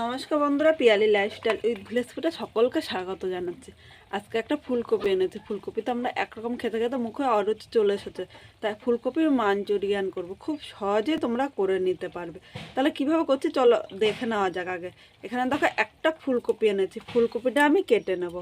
নমস্কার বন্ধুরা, Piyali lifestyle with village সকলকে স্বাগত জানাচ্ছি। আজকে একটা ফুলকপি এনেছি। ফুলকপি তো আমরা একরকম খেতে খেতে মুখে অরুচি চলে এসেছে। তাই ফুলকপির মাঞ্চুরিয়ান করব। খুব সহজে তোমরা করে নিতে পারবে। তাহলে কীভাবে করছি চলো দেখে নেওয়া যাক আগে। এখানে দেখো একটা ফুলকপি এনেছি। ফুলকপিটা আমি কেটে নেব।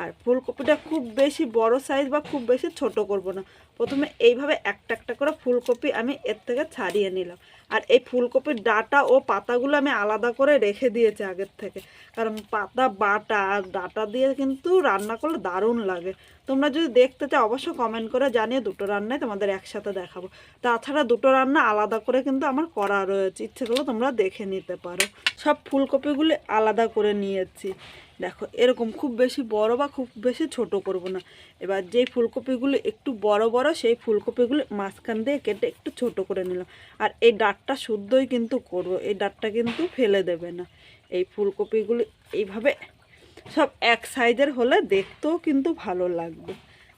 আর ফুলকপিটা খুব বেশি বড় সাইজ বা খুব বেশি ছোট করব না। প্রথমে এইভাবে একটা একটা করে ফুলকপি আমি এর থেকে ছাড়িয়ে নিলাম। আর এই ফুলকপির ডাটা ও পাতাগুলো আমি আলাদা করে রেখে দিয়েছি আগের থেকে। কারণ পাতা বাটা আর ডাটা দিয়ে কিন্তু রান্না করলে দারুণ লাগে। তোমরা যদি দেখতে চাও, অবশ্যই কমেন্ট করে জানিয়ে দুটো রান্নায় তোমাদের একসাথে দেখাবো। তাছাড়া দুটো রান্না আলাদা করে কিন্তু আমার করা রয়েছে। ইচ্ছে করলে তোমরা দেখে নিতে পারো। সব ফুলকপিগুলি আলাদা করে নিয়েছি। দেখো, এরকম খুব বেশি বড় বা খুব বেশি ছোট করব না। এবার যেই ফুলকপিগুলো একটু বড় বড়, সেই ফুলকপিগুলো মাঝখান দিয়ে কেটে একটু ছোট করে নিলাম। আর এই ডাঁটটা শুদ্ধই কিন্তু করব। এই ডাঁটটা কিন্তু ফেলে দেবে না। এই ফুলকপিগুলো এইভাবে সব এক সাইজের হলে দেখতেও কিন্তু ভালো লাগবে।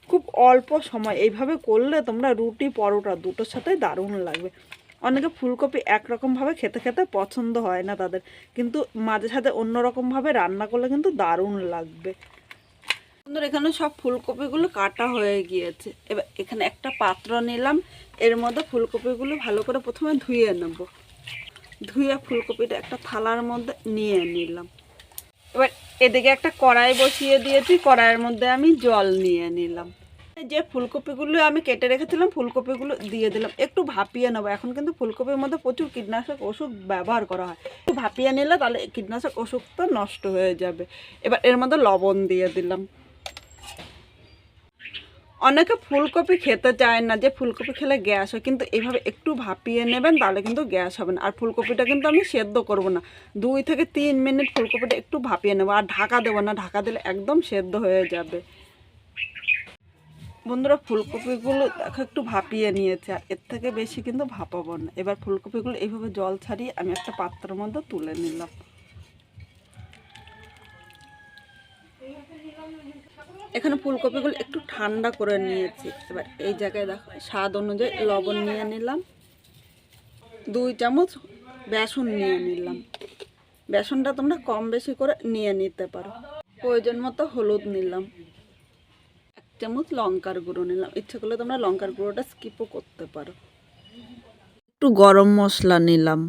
খুব অল্প সময়, এইভাবে করলে তোমরা রুটি, পরোটা দুটোর সাথে দারুণ লাগবে। অনেকে ফুলকপি একরকমভাবে খেতে খেতে পছন্দ হয় না তাদের, কিন্তু মাঝে সাথে অন্যরকমভাবে রান্না করলে কিন্তু দারুণ লাগবে। সুন্দর এখানে সব ফুলকপিগুলো কাটা হয়ে গিয়েছে। এবার এখানে একটা পাত্র নিলাম, এর মধ্যে ফুলকপিগুলো ভালো করে প্রথমে ধুয়ে নেব। ধুয়ে ফুলকপিটা একটা থালার মধ্যে নিয়ে নিলাম। এবার এদিকে একটা কড়াই বসিয়ে দিয়েছি কড়াইয়ের মধ্যে আমি জল নিয়ে নিলাম। যে ফুলকপিগুলো আমি কেটে রেখেছিলাম, ফুলকপিগুলো দিয়ে দিলাম। একটু ভাপিয়ে নেব। এখন কিন্তু ফুলকপির মধ্যে প্রচুর কীটনাশক ওষুধ ব্যবহার করা হয়। একটু ভাপিয়ে নিলে তাহলে কীটনাশক ওষুধটা নষ্ট হয়ে যাবে। এবার এর মধ্যে লবণ দিয়ে দিলাম। অনেকে ফুলকপি খেতে চায় না যে ফুলকপি খেলে গ্যাস হয়, কিন্তু এইভাবে একটু ভাপিয়ে নেবেন তাহলে কিন্তু গ্যাস হবে না। আর ফুলকপিটা কিন্তু আমি সেদ্ধ করব না। দুই থেকে তিন মিনিট ফুলকপিটা একটু ভাপিয়ে নেব, আর ঢাকা দেবো না, ঢাকা দিলে একদম সেদ্ধ হয়ে যাবে। বন্ধুরা, ফুলকপিগুলো দেখো একটু ভাপিয়ে নিয়েছে, আর এর থেকে বেশি কিন্তু ভাপাবো না। এবার ফুলকপিগুলো এইভাবে জল ছাড়িয়ে আমি একটা পাত্রের মধ্যে তুলে নিলাম। এখানে ফুলকপিগুলো একটু ঠান্ডা করে নিয়েছি। এবার এই জায়গায় দেখো, স্বাদ অনুযায়ী লবণ নিয়ে নিলাম। দুই চামচ বেসন নিয়ে নিলাম। বেসনটা তোমরা কম বেশি করে নিয়ে নিতে পারো। প্রয়োজন মতো হলুদ নিলাম। এক চামচ লঙ্কার গুঁড়ো নিলাম। ইচ্ছে করলে তোমরা লঙ্কার গুঁড়োটা স্কিপও করতে পারো। একটু গরম মশলা নিলাম।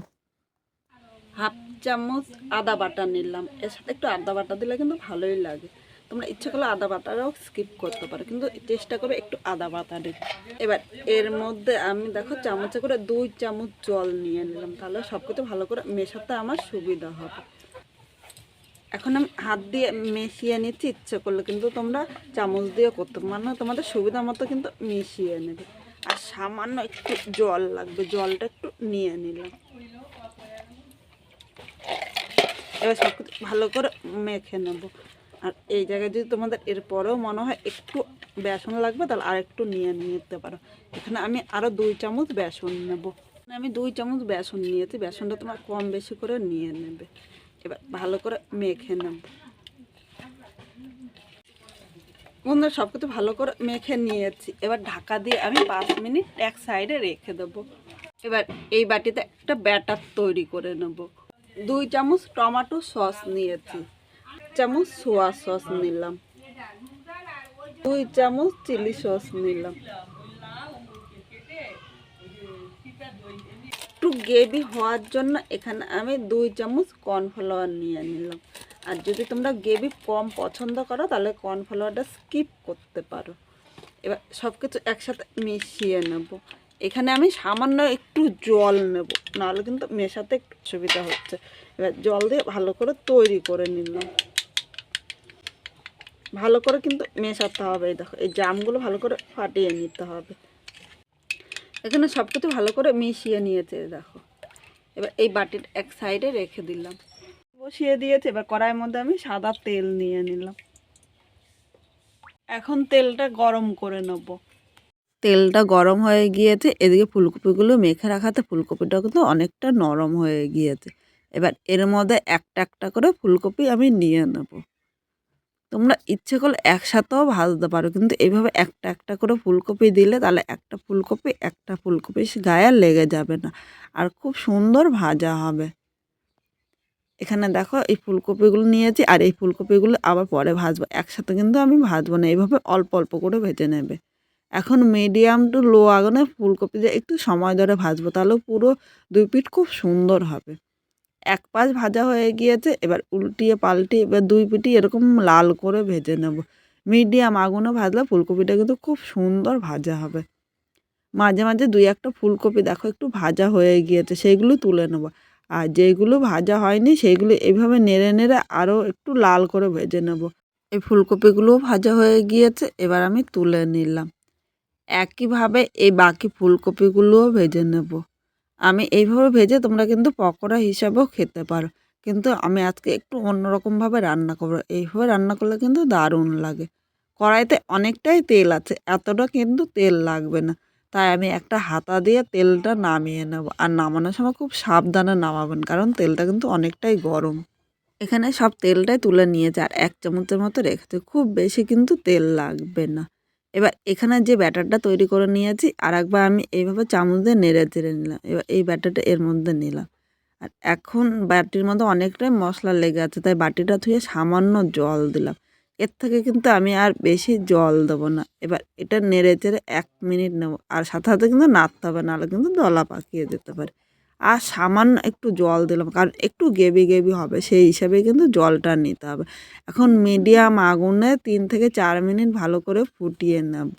হাফ চামচ আদা বাটা নিলাম। এর সাথে একটু আদা বাটা দিলে কিন্তু ভালোই লাগে। তোমরা ইচ্ছে করলে আদা বাটাটাও স্কিপ করতে পারো, কিন্তু চেষ্টা করবে একটু আদা বাটা দিতে এবার, এর মধ্যে আমি দেখো চামচে করে দুই চামচ জল নিয়ে নিলাম, তাহলে সব কিছু ভালো করে মেশাতে আমার সুবিধা হবে। এখন আমি হাত দিয়ে মিশিয়ে নিচ্ছি, ইচ্ছে করলে কিন্তু তোমরা চামচ দিয়ে করতে মানে তোমাদের সুবিধা মতো কিন্তু মিশিয়ে নেবে। আর সামান্য একটু জল লাগবে, জলটা একটু নিয়ে নিলাম। এবার সব কিছু ভালো করে মেখে নেব। আর এই জায়গায় যদি তোমাদের এরপরেও মনে হয় একটু বেসন লাগবে, তাহলে আর একটু নিয়ে নিতে পারো। এখানে আমি আরও দুই চামচ বেসন নেব। আমি দুই চামচ বেসন নিয়েছি, বেসনটা তোমার কম বেশি করে নিয়ে নেবে। এবার ভালো করে মেখে নেব। বন্ধুরা সব কিছু ভালো করে মেখে নিয়েছি। এবার ঢাকা দিয়ে আমি পাঁচ মিনিট এক সাইডে রেখে দেবো। এবার এই বাটিতে একটা ব্যাটার তৈরি করে নেব। দুই চামচ টমেটো সস নিয়েছি। চামচ সোয়া সস নিলাম। দুই চামচ চিলি সস নিলাম। একটু গ্রেভি হওয়ার জন্য এখানে আমি দুই চামচ কর্নফ্লাওয়ার নিয়ে নিলাম। আর যদি তোমরা গ্রেভি কম পছন্দ করো, তাহলে কর্নফ্লাওয়ারটা স্কিপ করতে পারো। এবার সব কিছু একসাথে মিশিয়ে নেব। এখানে আমি সামান্য একটু জল নেব, নাহলে কিন্তু মেশাতে একটু সুবিধা হচ্ছে। এবার জল দিয়ে ভালো করে তৈরি করে নিলাম। ভালো করে কিন্তু মেশাতে হবে, এই দেখো, এই জামগুলো ভালো করে ফাটিয়ে নিতে হবে। এখানে সব কিছু ভালো করে মিশিয়ে নিয়েছে দেখো। এবার এই বাটির এক সাইডে রেখে দিলাম। বসিয়ে দিয়েছে, এবার কড়াইয়ের মধ্যে আমি সাদা তেল নিয়ে নিলাম। এখন তেলটা গরম করে নেব। তেলটা গরম হয়ে গিয়েছে, এদিকে ফুলকপিগুলো মেখে রাখাতে ফুলকপিটা কিন্তু অনেকটা নরম হয়ে গিয়েছে। এবার এর মধ্যে একটা একটা করে ফুলকপি আমি নিয়ে নেব। তোমরা ইচ্ছে করলে একসাথেও ভাজতে পারো। কিন্তু এইভাবে একটা একটা করে ফুলকপি দিলে তাহলে একটা ফুলকপি একটা ফুলকপি গায়ে লেগে যাবে না। আর খুব সুন্দর ভাজা হবে। এখানে দেখো এই ফুলকপিগুলো নিয়েছি আর এই ফুলকপিগুলো আবার পরে ভাজবো। একসাথে কিন্তু আমি ভাজবো না এইভাবে অল্প অল্প করে ভেজে নেবে। এখন মিডিয়াম টু লো আগুনে ফুলকপি দিয়ে একটু সময় ধরে ভাজবো তাহলে পুরো দুই পিঠ খুব সুন্দর হবে। এক পাশ ভাজা হয়ে গিয়েছে, এবার উল্টিয়ে পাল্টিয়ে এবার দুই পিঠই এরকম লাল করে ভেজে নেব। মিডিয়াম আগুনে ভাজলে ফুলকপিটা কিন্তু খুব সুন্দর ভাজা হবে। মাঝে মাঝে দুই একটা ফুলকপি দেখো একটু ভাজা হয়ে গিয়েছে সেইগুলো তুলে নেব। আর যেগুলো ভাজা হয়নি সেইগুলো এইভাবে নেড়ে নেড়ে আরও একটু লাল করে ভেজে নেব। এই ফুলকপিগুলোও ভাজা হয়ে গিয়েছে, এবার আমি তুলে নিলাম। একইভাবে এই বাকি ফুলকপিগুলোও ভেজে নেব। আমি এইভাবে ভেজে তোমরা কিন্তু পকোড়া হিসাবেও খেতে পারো। কিন্তু আমি আজকে একটু অন্যরকমভাবে রান্না করব। এইভাবে রান্না করলে কিন্তু দারুণ লাগে। কড়াইতে অনেকটাই তেল আছে, এতটা কিন্তু তেল লাগবে না। তাই আমি একটা হাতা দিয়ে তেলটা নামিয়ে নেব। আর নামানোর সময় খুব সাবধানে নামাবেন, কারণ তেলটা কিন্তু অনেকটাই গরম। এখানে সব তেলটাই তুলে নিয়েছে, আর এক চামচের মতো রেখেছে। খুব বেশি কিন্তু তেল লাগবে না। এবার এখানে যে ব্যাটারটা তৈরি করে নিয়েছি, আর একবার আমি এইভাবে চামচ দিয়ে নেড়ে চেড়ে নিলাম। এবার এই ব্যাটারটা এর মধ্যে নিলাম। আর এখন বাটির মধ্যে অনেকটাই মশলা লেগে আছে, তাই বাটিটা ধুয়ে সামান্য জল দিলাম। এর থেকে কিন্তু আমি আর বেশি জল দেবো না। এবার এটা নেড়ে চেড়ে এক মিনিট নেব। আর সাথে সাথে কিন্তু নাড়তে হবে, নাহলে কিন্তু দলা পাকিয়ে যেতে পারে। আর সামান্য একটু জল দিলাম, কারণ একটু গেবি গেবি হবে, সেই হিসাবে কিন্তু জলটা নিতে হবে। এখন মিডিয়াম আগুনে তিন থেকে চার মিনিট ভালো করে ফুটিয়ে নেব।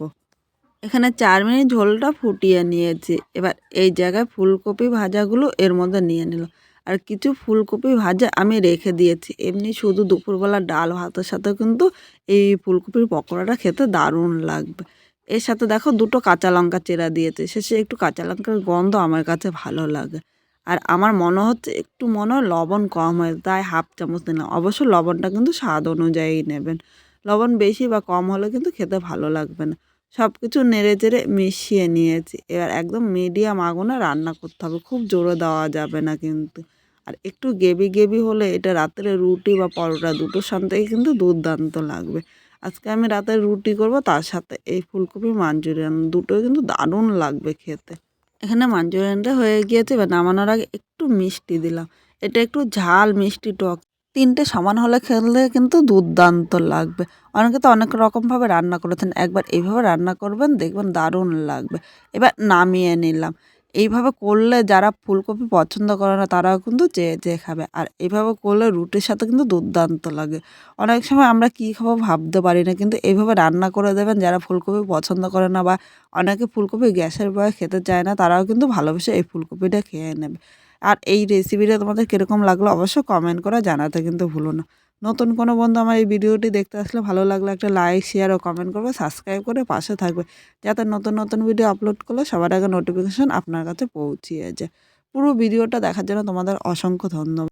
এখানে চার মিনিট ঝোলটা ফুটিয়ে নিয়েছি। এবার এই জায়গায় ফুলকপি ভাজাগুলো এর মধ্যে নিয়ে নিলাম। আর কিছু ফুলকপি ভাজা আমি রেখে দিয়েছি। এমনি শুধু দুপুরবেলা ডাল ভাতের সাথে কিন্তু এই ফুলকপির পকোড়াটা খেতে দারুণ লাগবে। এর সাথে দেখো দুটো কাঁচা লঙ্কা চেরা দিয়েছে। শেষে একটু কাঁচা লঙ্কার গন্ধ আমার কাছে ভালো লাগে। আর আমার মনে হচ্ছে একটু মনে হয় লবণ কম হয় তাই হাফ চামচ নিলাম অবশ্য লবণটা কিন্তু স্বাদ অনুযায়ী নেবেন। লবণ বেশি বা কম হলে কিন্তু খেতে ভালো লাগবে না। সব কিছু নেড়ে চেড়ে মিশিয়ে নিয়েছি। এবার একদম মিডিয়াম আগুনে রান্না করতে হবে। খুব জোরে দেওয়া যাবে না কিন্তু। আর একটু গেবি গেবি হলে এটা রাত্রে রুটি বা পরোটা দুটোর সাথেই কিন্তু দুর্দান্ত লাগবে। আজকে আমি রাতে রুটি করব, তার সাথে এই ফুলকপি, মাঞ্চুরিয়ান দুটোই কিন্তু দারুণ লাগবে খেতে। এখানে মাঞ্চুরিয়ানটা হয়ে গিয়েছে, এবার নামানোর আগে একটু মিষ্টি দিলাম। এটা একটু ঝাল মিষ্টি টক। তিনটে সমান হলে খেলে কিন্তু দুর্দান্ত লাগবে। অনেকে তো অনেক রকমভাবে রান্না করেছেন, একবার এইভাবে রান্না করবেন, দেখবেন দারুণ লাগবে। এবার নামিয়ে নিলাম। এইভাবে করলে যারা ফুলকপি পছন্দ করে না, তারাও কিন্তু চেয়ে চেয়ে খাবে। আর এইভাবে করলে রুটির সাথে কিন্তু দুর্দান্ত লাগে। অনেক সময় আমরা কী খাব ভাবতে পারি না, কিন্তু এইভাবে রান্না করে দেবেন যারা ফুলকপি পছন্দ করে না বা অনেকে ফুলকপি গ্যাসের বয়ে খেতে চায় না, তারাও কিন্তু ভালোবেসে এই ফুলকপিটা খেয়ে নেবে। আর এই রেসিপিটা তোমাদের কীরকম লাগল অবশ্যই কমেন্ট করে জানাতে কিন্তু ভুলো না। নতুন কোনো বন্ধু আমার এই ভিডিওটি দেখতে আসলে ভালো লাগলে একটা লাইক শেয়ার ও কমেন্ট করবে সাবস্ক্রাইব করে পাশে থাকবে। যাতে নতুন নতুন ভিডিও আপলোড করলে সবার আগে নোটিফিকেশন আপনার কাছে পৌঁছিয়ে যায়। পুরো ভিডিওটা দেখার জন্য তোমাদের অসংখ্য ধন্যবাদ।